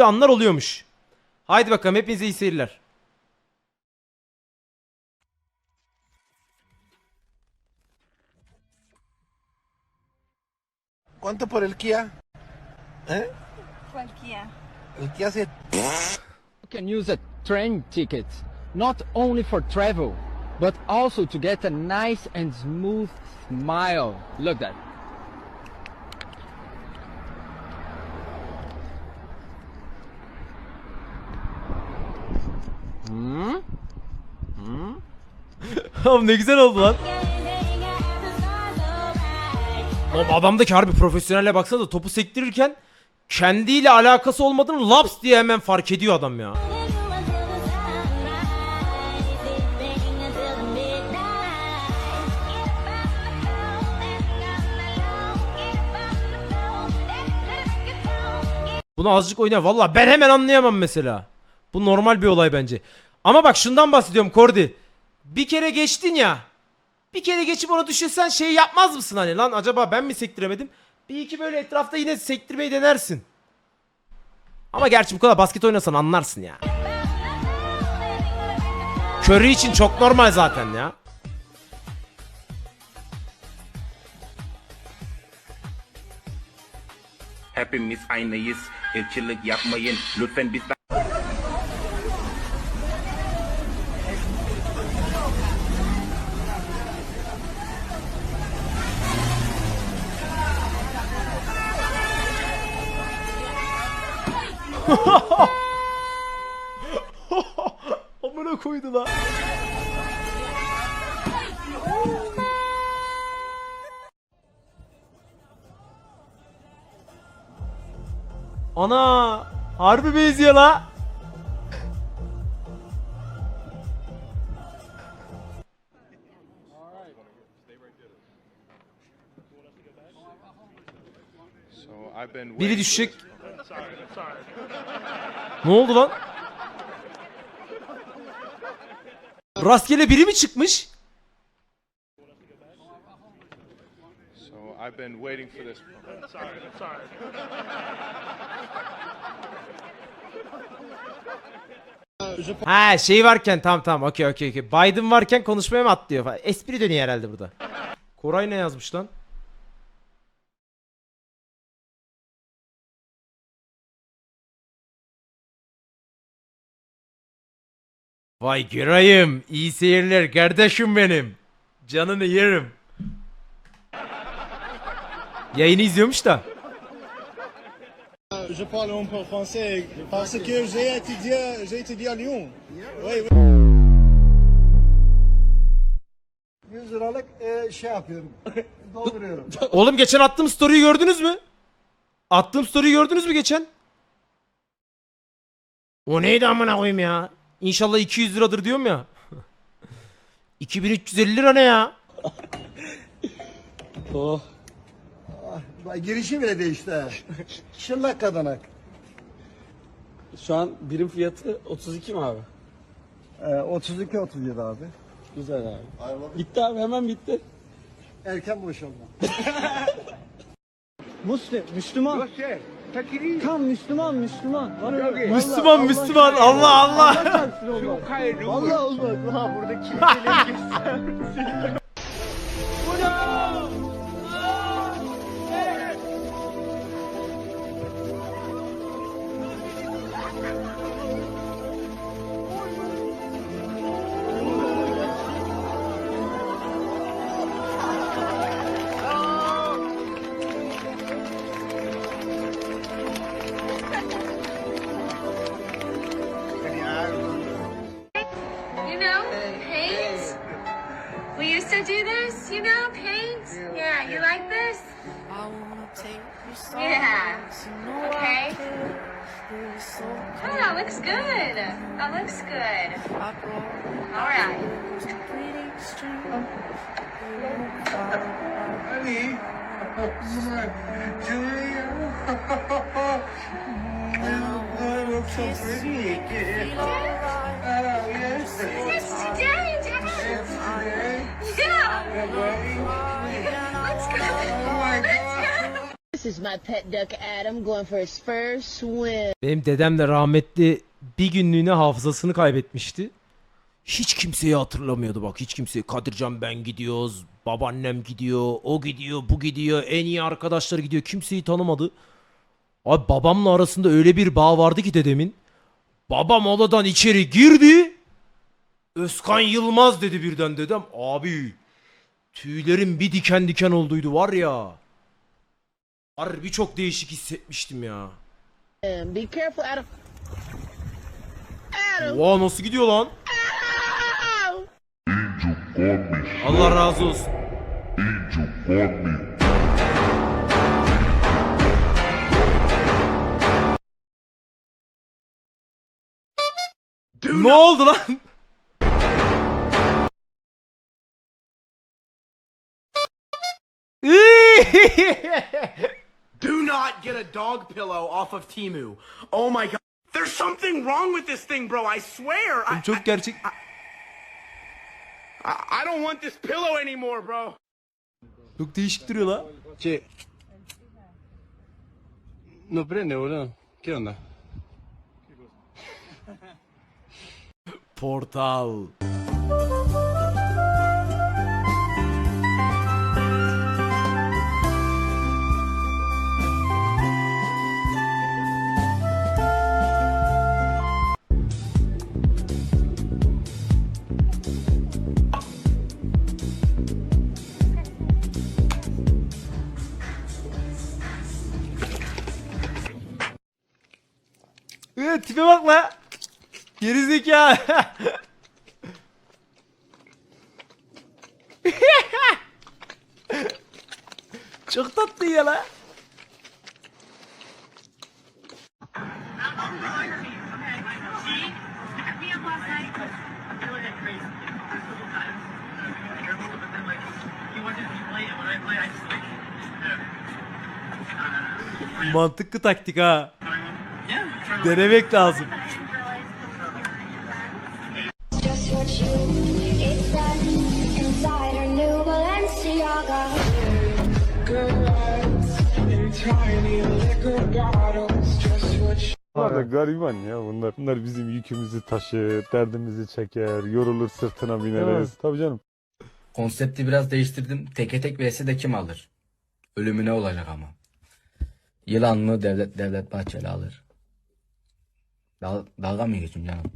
anlar oluyormuş. Haydi bakalım hepinize iyi seyirler. ¿Cuánto por el Kia? ¿Eh? Cualquiera. El Kia se... You can use a train ticket not only for travel, but also to get a nice and smooth smile. Look that. Oğlum ne güzel oldu lan. Oğlum adamdaki harbi profesyonelle baksana topu sektirirken kendiyle alakası olmadığını laps diye hemen fark ediyor adam ya. Bunu azıcık oyna. Valla ben hemen anlayamam mesela. Bu normal bir olay bence. Ama bak şundan bahsediyorum Kordi. Bir kere geçtin ya. Bir kere geçip onu düşünsen şey yapmaz mısın hani lan acaba ben mi sektiremedim? Bir iki böyle etrafta yine sektirmeyi denersin. Ama gerçi bu kadar basket oynasan anlarsın ya. Curry için çok normal zaten ya. Hepimiz aynıyız. Irkçılık yapmayın. Lütfen bizden Amına koydu la. Ana harbi benziyor la. Biri düşecek. Ne oldu lan? Rastgele biri mi çıkmış? So I've been waiting for this. Ha şey varken tamam tamam okey okey okey. Biden varken konuşmaya mı atlıyor falan. Espri dönüyor herhalde burada. Koray ne yazmış lan? Vay Giray'ım. iyi seyirler kardeşim benim. Canını yerim. Yayını izliyormuş da. Je parle un peu français parce que j'ai étudié, j'ai étudié à Lyon. Oui, oui. 100 liralık e, şey yapıyorum. Dolduruyorum. Oğlum geçen attığım story'yi gördünüz mü? Attığım story'yi gördünüz mü geçen? O neydi amına koyayım ya? İnşallah 200 liradır diyorum ya. 2350 lira ne ya? Bak, Girişi bile değişti ha. Şırlak kadanak. Şu an birim fiyatı 32 mi abi? E, 32 37 abi. Güzel abi. Bitti abi hemen bitti. Erken boşalma. Muslim, Müslüman. Tam Müslüman, Müslüman. Var öyle. Müslüman Müslüman Allah Allah. Vallahi olmaz. Ha burada kimseleri geçsen. All right. Yes, today, Dad. Yeah. Let's go. Let's go. This is my pet duck Adam going for his first swim. Benim dedem de rahmetli bir günlüğüne hafızasını kaybetmişti. Hiç kimseyi hatırlamıyordu bak hiç kimseyi. Kadircan ben gidiyoruz. Babaannem gidiyor. O gidiyor. Bu gidiyor. En iyi arkadaşları gidiyor. Kimseyi tanımadı. Abi babamla arasında öyle bir bağ vardı ki dedemin. Babam odadan içeri girdi. Özkan Yılmaz dedi birden dedem. Abi tüylerim bir diken diken olduydu var ya. Harbi çok değişik hissetmiştim ya. Be careful, Adam. Oha nasıl gidiyor lan? Allah razı olsun. ne oldu lan? Do not get a dog pillow off of Timu. Oh my god. There's something wrong with this thing, bro. I swear. I, Çok gerçek. I, I don't want this pillow anymore, bro. Çok değişik duruyor lan. Che. No prende, boludo. ¿Qué onda? Portal. Tipe bak la. Gerizekalı. Çok tatlı ya la. Mantıklı taktik ha. New Balenciaga. Bunlar da gariban ya bunlar. Bunlar bizim yükümüzü taşır, derdimizi çeker, yorulur sırtına bineriz. Tabii canım. Konsepti biraz değiştirdim. Teke tek vs de kim alır? Ölümüne olacak ama. Yılan mı devlet devlet bahçeli alır. Dal, dalga mı geçin canım?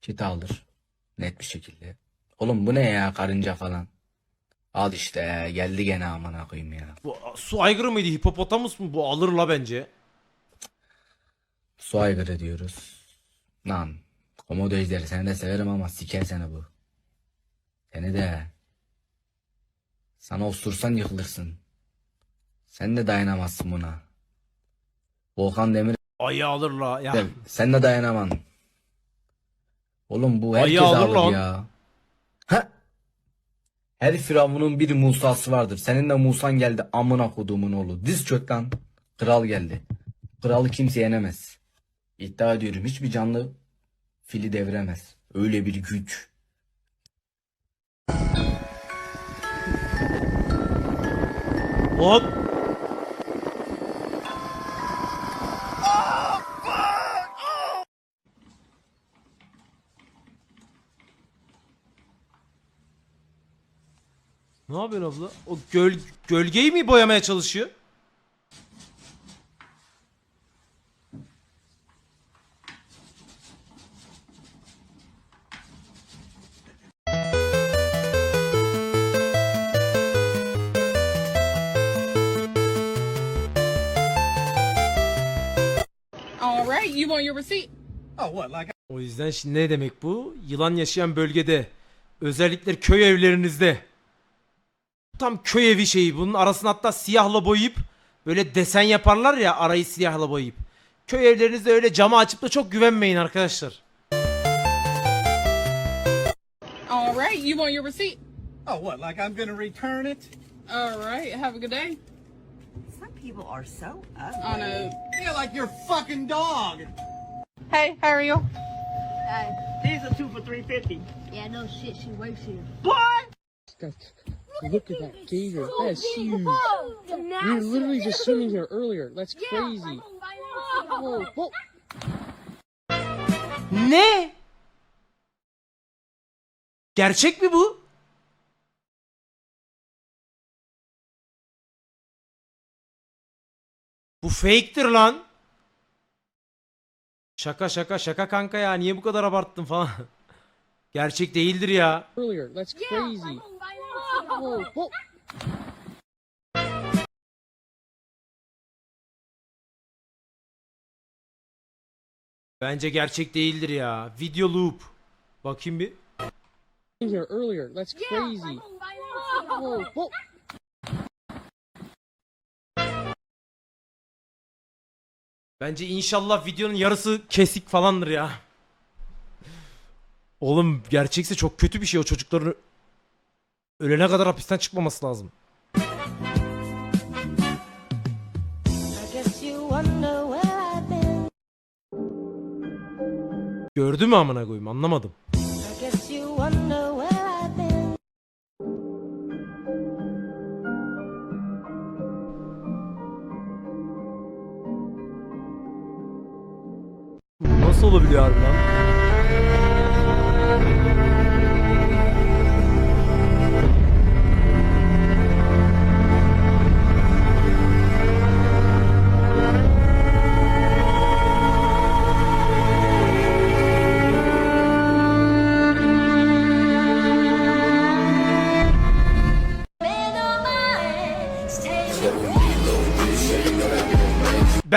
Çita alır. Net bir şekilde. Oğlum bu ne ya karınca falan. Al işte geldi gene amına koyayım ya. Bu su aygırı mıydı? Hipopotamus mu? Bu alır la bence. Su aygırı diyoruz. Lan. Komodo ejderi seni de severim ama siker seni bu. Seni de. Sana osursan yıkılırsın. Sen de dayanamazsın buna. Volkan Demir Ayı alır la. Ya. de, sen de dayanaman. Oğlum bu Ayı herkes alır alır, lan. ya. Ha? Her firavunun bir Musa'sı vardır. Senin de Musan geldi amına koduğumun oğlu. Diz çök lan. Kral geldi. Kralı kimse yenemez. İddia ediyorum hiçbir canlı fili deviremez. Öyle bir güç. Hop. Ne yapıyorsun abla? O göl gölgeyi mi boyamaya çalışıyor? All right, you want your receipt? O yüzden şimdi ne demek bu? Yılan yaşayan bölgede, özellikle köy evlerinizde. Tam köy evi şeyi. Bunun arasını hatta siyahla boyayıp böyle desen yaparlar ya arayı siyahla boyayıp. Köy evlerinizde öyle camı açıp da çok güvenmeyin arkadaşlar. All right, you want your receipt? Oh, what? Like I'm gonna return it? All right, have a good day. Some people are so On a Yeah, like your fucking dog. hey, how are you? These are two for three fifty. Yeah, no shit. She works here. What? Look at that gator. That is huge. We were literally just swimming here earlier. That's crazy. Whoa, whoa. Ne? Gerçek mi bu? Bu fake'tir lan. Şaka şaka şaka kanka ya niye bu kadar abarttın falan. Gerçek değildir ya. Earlier. That's crazy. Bence gerçek değildir ya. Video loop. Bakayım bir. Here earlier. That's crazy. Whoa, whoa. Bence inşallah videonun yarısı kesik falandır ya. Oğlum gerçekse çok kötü bir şey o çocukların ölene kadar hapisten çıkmaması lazım. Gördü mü amına koyayım anlamadım. Nasıl olabiliyor harbi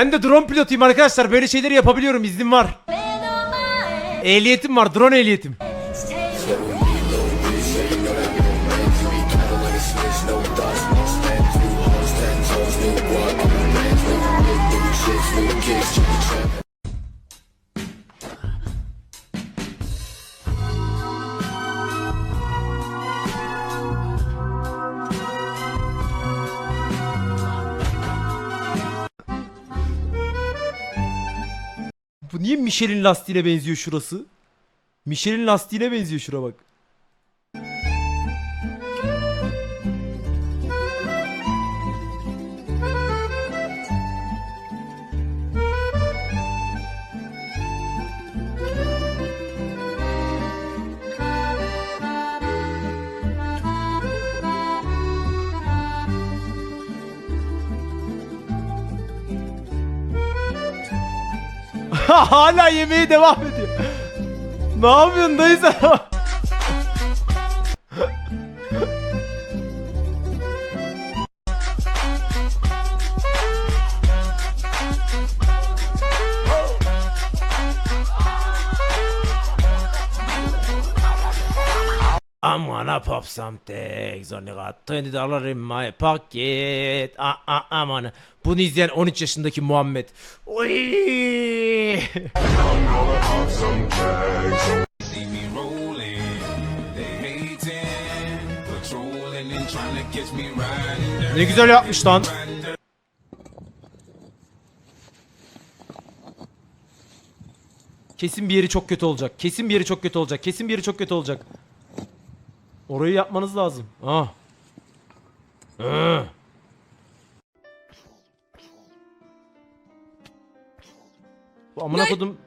Ben de drone pilotuyum arkadaşlar. Böyle şeyleri yapabiliyorum. İznim var. Ehliyetim var. Drone ehliyetim. Michelin lastiğine benziyor şurası? Michelin lastiğine benziyor şura bak. Hala yemeğe devam ediyor. ne yapıyorsun dayı sen? I'm gonna pop something. It's only got 20 dollar in my pocket. Ah, ah, aman. Bunu izleyen 13 yaşındaki Muhammed. Oy! ne güzel yapmış lan. Kesin bir yeri çok kötü olacak. Kesin bir yeri çok kötü olacak. Kesin bir yeri çok kötü olacak. Orayı yapmanız lazım. Ah. Ah. Bu amına kodum.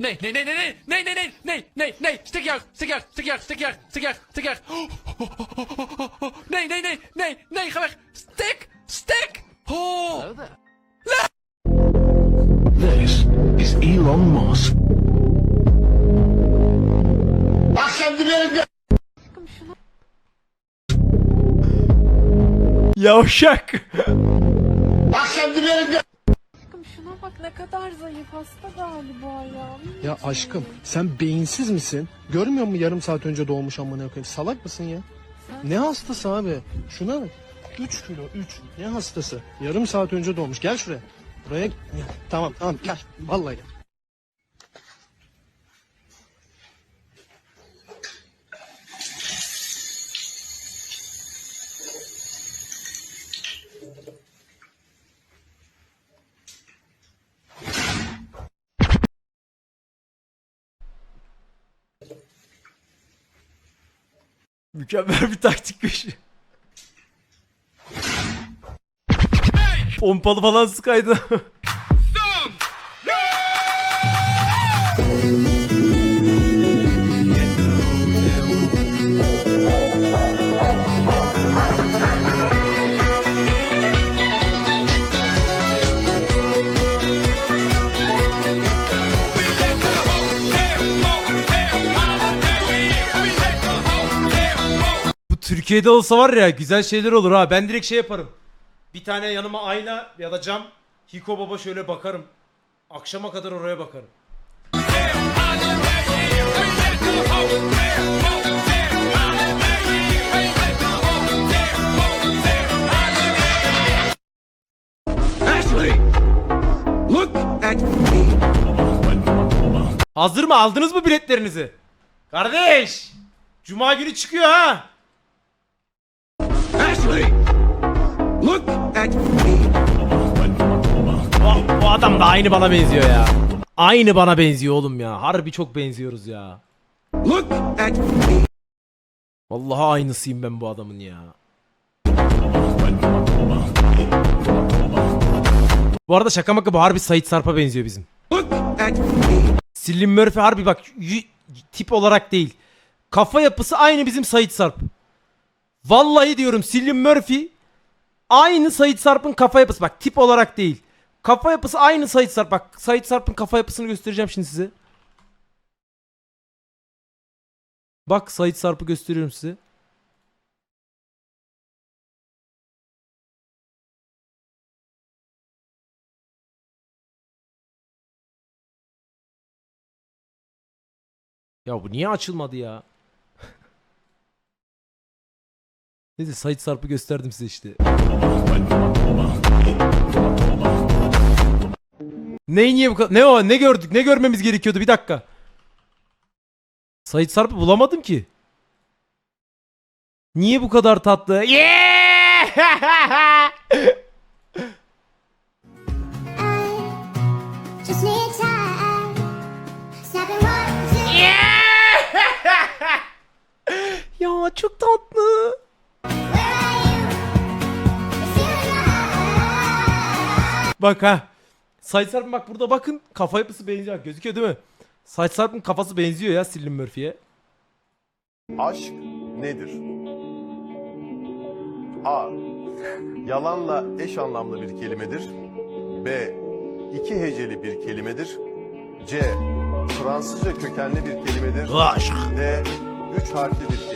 Nee, nee, nee, nee, nee, nee, nee, nee, nee, nee, nee, stikjacht, stikjacht, stikjacht, stikjacht, stikjacht, stikjacht. Nee, nee, nee, nee, nee, ga weg. Stik, stik. Oh. This is Elon Musk. Yavşak. Şuna bak ne kadar zayıf hasta galiba ya. Ya aşkım sen beyinsiz misin? Görmüyor musun yarım saat önce doğmuş amına koyayım? Salak mısın ya? Ne hastası abi? Şuna bak. 3 kilo 3. Ne hastası? Yarım saat önce doğmuş. Gel şuraya. Buraya gel. Tamam tamam gel. Vallahi gel. Mükemmel bir taktikmiş. Pompalı falan sıkaydı. Türkiye'de olsa var ya güzel şeyler olur ha. Ben direkt şey yaparım. Bir tane yanıma ayna ya da cam. Hiko Baba şöyle bakarım. Akşama kadar oraya bakarım. Hazır mı? Aldınız mı biletlerinizi? Kardeş! Cuma günü çıkıyor ha. Bu, bu adam da aynı bana benziyor ya. Aynı bana benziyor oğlum ya. Harbi çok benziyoruz ya. Vallahi aynısıyım ben bu adamın ya. Bu arada şaka maka bu harbi Sait Sarp'a benziyor bizim. Cillian Murphy harbi bak tip olarak değil. Kafa yapısı aynı bizim Sait Sarp. Vallahi diyorum Cillian Murphy aynı Sait Sarp'ın kafa yapısı. Bak tip olarak değil. Kafa yapısı aynı Sait Sarp. Bak Sait Sarp'ın kafa yapısını göstereceğim şimdi size. Bak Sait Sarp'ı gösteriyorum size. Ya bu niye açılmadı ya? Neyse Sait Sarp'ı gösterdim size işte. Ne niye bu kadar? Ne o? Ne gördük? Ne görmemiz gerekiyordu? Bir dakika. Sait Sarp'ı bulamadım ki. Niye bu kadar tatlı? Yeah! Ya çok tatlı. Bak ha. Sait Sarp'ın bak burada bakın kafa yapısı benziyor. Gözüküyor değil mi? Sait Sarp'ın kafası benziyor ya Cillian Murphy'ye. Aşk nedir? A. Yalanla eş anlamlı bir kelimedir. B. iki heceli bir kelimedir. C. Fransızca kökenli bir kelimedir. Aşk. D. Üç harfli bir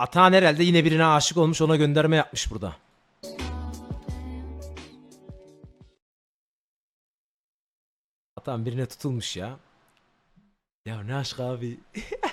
Atahan herhalde yine birine aşık olmuş ona gönderme yapmış burada. Atahan birine tutulmuş ya. Ya ne aşk abi.